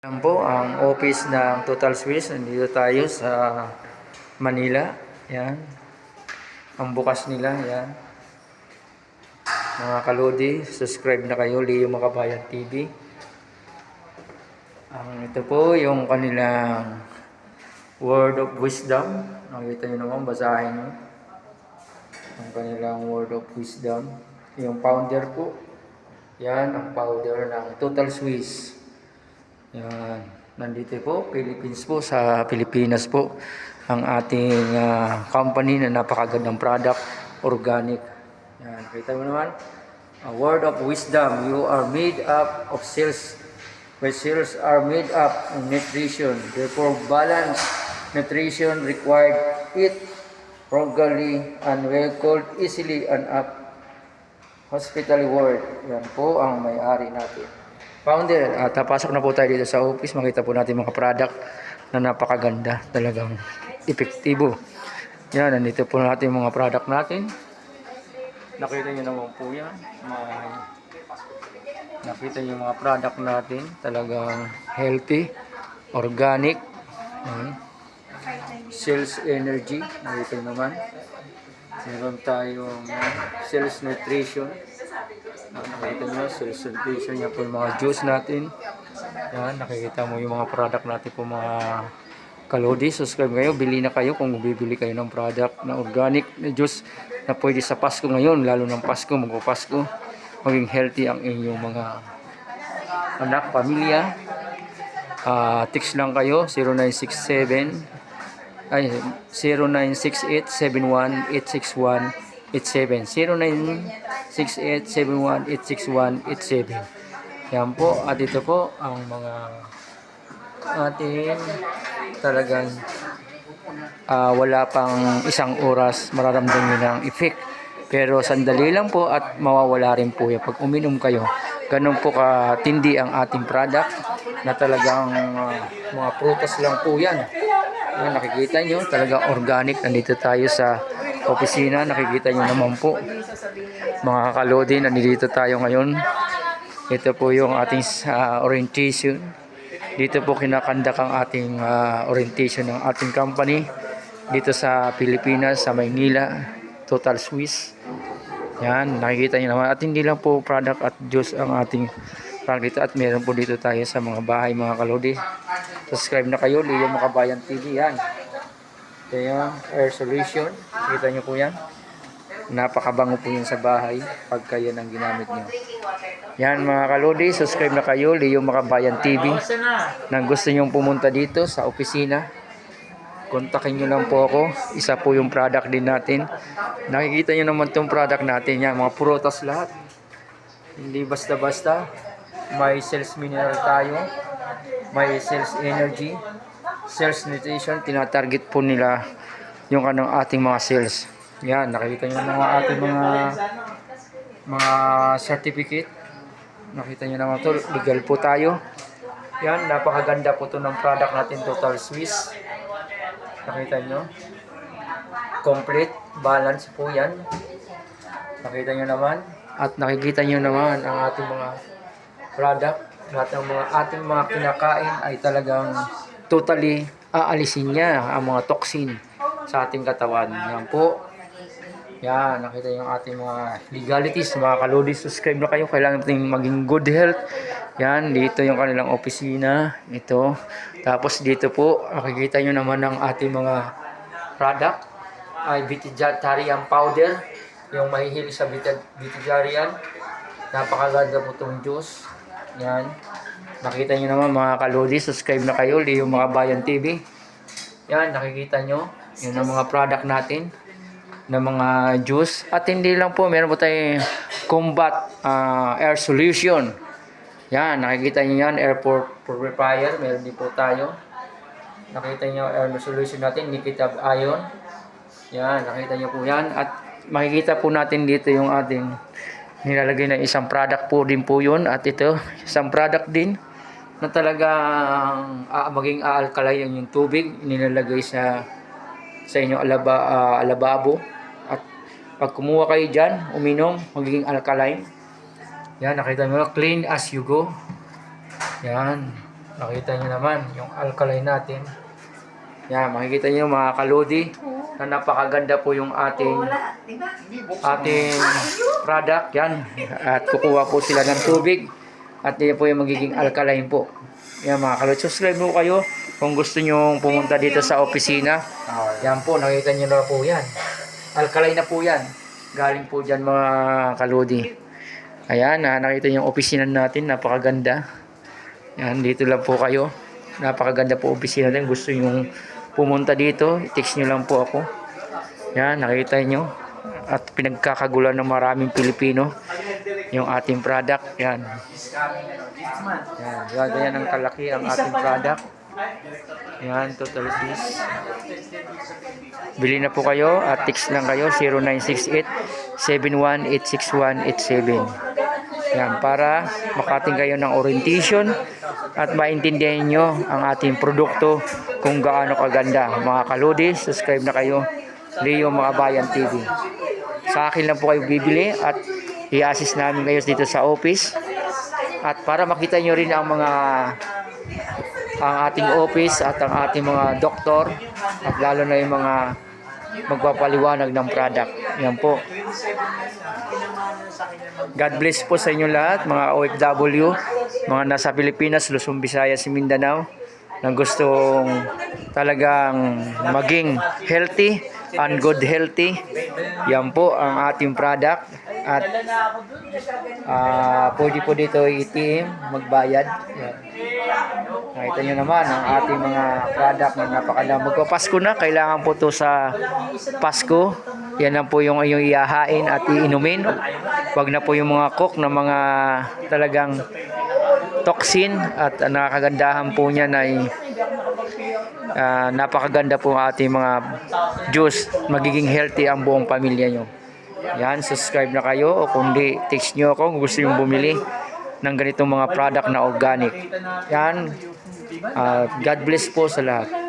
Yan po ang office ng Total Swiss. Nandito tayo sa Manila. Yan. Ang bukas nila. Yan. Mga kalodi, subscribe na kayo. Leo Makabayan TV. Ang ito po yung kanilang word of wisdom. Nakita nyo naman, basahin nyo. Ang kanilang word of wisdom. Yung founder po. Yan, ang founder ng Total Swiss. Yan. Nandito po, Philippines po, sa Pilipinas po, ang ating ah, company na napakagandang product, organic. Yan, kita mo naman. A word of wisdom, you are made up of cells, where cells are made up of nutrition. Therefore, balanced nutrition required eat regularly and well called easily and up hospital word. Yan po ang may-ari natin. Founder, at pasok na po tayo dito sa office. Makita po natin mga product na napakaganda. Talagang epektibo. Yan, nandito po natin mga product natin. Nakita nyo naman po yan. May, nakita nyo mga product natin. Talagang healthy, organic. Yan. Sales energy. Nakita naman. Meron tayong sales nutrition. Nakikita nyo, nutrition yan po yung mga juice natin. Yan, nakikita mo yung mga product natin po mga kalodi. Subscribe kayo, bili na kayo kung bibili kayo ng product na organic na juice na pwede sa Pasko ngayon, lalo ng Pasko, magpapasko. Maging healthy ang inyong mga anak, pamilya. Ah, text lang kayo, 0967 ay 0968-71-861-87 0968-71-861-87 yan po. At ito po ang mga ating talagang ah, wala pang isang oras mararamdaman nyo ng effect. Pero sandali lang po at mawawala rin po yan. Pag uminom kayo ganun po katindi ang ating product na talagang ah, mga prutas lang po yan. Ayan, nakikita nyo, talaga organic. Nandito tayo sa opisina. Nakikita nyo naman po. Mga kalodi, nandito tayo ngayon. Ito po yung ating ah, orientation. Dito po kinakandak ang ating ah, orientation ng ating company. Dito sa Pilipinas, sa Maynila, Total Swiss. Yan, nakikita nyo naman. At hindi lang po product at juice ang ating product dito. At meron po dito tayo sa mga bahay, mga kalodi. Subscribe na kayo, Leo Makabayan TV. Yan. Ito yung air solution. Kita nyo po yan. Napakabango po yun sa bahay pagka yan ang ginamit nyo. Yan mga kalodi, subscribe na kayo, Leo Makabayan TV. Nang gusto nyong pumunta dito sa opisina, kontakin nyo lang po ako. Isa po yung product din natin. Nakikita nyo naman itong product natin. Yan, mga prutas lahat. Hindi basta-basta. May sales mineral tayo. May sales energy. Sales nutrition. Tinatarget po nila yung kanong ating mga sales. Yan, nakikita nyo mga ating mga mga certificate. Nakita nyo naman to legal po tayo. Yan, napakaganda po to ng product natin Total Swiss. Nakita nyo. Complete, balance po yan. Nakita nyo naman. At nakikita nyo naman ang ating mga product. Lahat ng mga ating mga kinakain ay talagang totally aalisin niya ang mga toxin sa ating katawan. Yan po. Yan, nakita yung ating mga legalities, mga kalodi. Subscribe na kayo. Kailangan natin maging good health. Yan, dito yung kanilang opisina. Ito. Tapos dito po, nakikita nyo naman ang ating mga product. Ay vegetarian powder. Yung mahihilig sa vegetarian. Napakaganda po itong juice. Yan. Nakita nyo naman mga kalodi. Subscribe na kayo. Leo Mga Bayan TV. Yan, nakikita nyo. Yun ang mga product natin na mga juice. At hindi lang po, meron po tayong combat ah, air solution. Yan, nakikita nyo yan, airport purifier, meron din po tayo. Nakita nyo air solution natin, Nikitab Ion. Yan, nakita nyo po yan. At makikita po natin dito yung ating nilalagay na isang product po din po yun. At ito, isang product din na talagang uh, maging aalkalay yung tubig nilalagay sa sa inyong alaba, ah, alababo at pag kumuha kayo dyan, uminom, magiging alkaline. Yan, nakita nyo, clean as you go. Yan. nakita nyo naman yung alkaline natin. Yan, makikita nyo mga kalodi na napakaganda po yung ating ating product. Yan. At kukuha po sila ng tubig. At yan po yung magiging alkaline po. Yan mga kalodi. Subscribe po kayo kung gusto nyo pumunta dito sa opisina. Yan po, nakita nyo na po yan. Alkaline na po yan. Galing po dyan mga kalodi. Ayan, ah, nakita nyo yung opisina natin. Napakaganda. Yan, dito lang po kayo. Napakaganda po opisina natin. Gusto nyo pumunta dito, i-text nyo lang po ako. Yan, nakita nyo. At pinagkakagulan ng maraming Pilipino yung ating product. Yan. Yan, yan, yan ang kalaki ang ating product. Yan, total fees. Bili na po kayo at text lang kayo 0968-7186187. Yan, para makating kayo ng orientation at maintindihan nyo ang ating produkto kung gaano kaganda. Mga kalodi, subscribe na kayo. Leo Mga Bayan TV. Sa akin lang po kayo bibili at i-assist namin kayo dito sa office. At para makita nyo rin ang mga ang ating office at ang ating mga doktor at lalo na yung mga magpapaliwanag ng product. Yan po. God bless po sa inyo lahat, mga OFW, mga nasa Pilipinas, Luzon, Visayas, Mindanao, na gustong talagang maging healthy and good healthy. Yan po ang ating product. At ah pwede po dito i-team, magbayad. Yan. Nakita nyo naman ang ating mga product na napakala. Magpapasko na, kailangan po to sa Pasko. Yan lang po yung yung iyahain at iinumin. Wag na po yung mga cook na mga talagang toxin at nakakagandahan po niya na ah, napakaganda po ang ating mga juice. Magiging healthy ang buong pamilya nyo. Yan, subscribe na kayo o kundi text nyo ako kung gusto yung bumili ng ganitong mga product na organic. Yan, ah, God bless po sa lahat.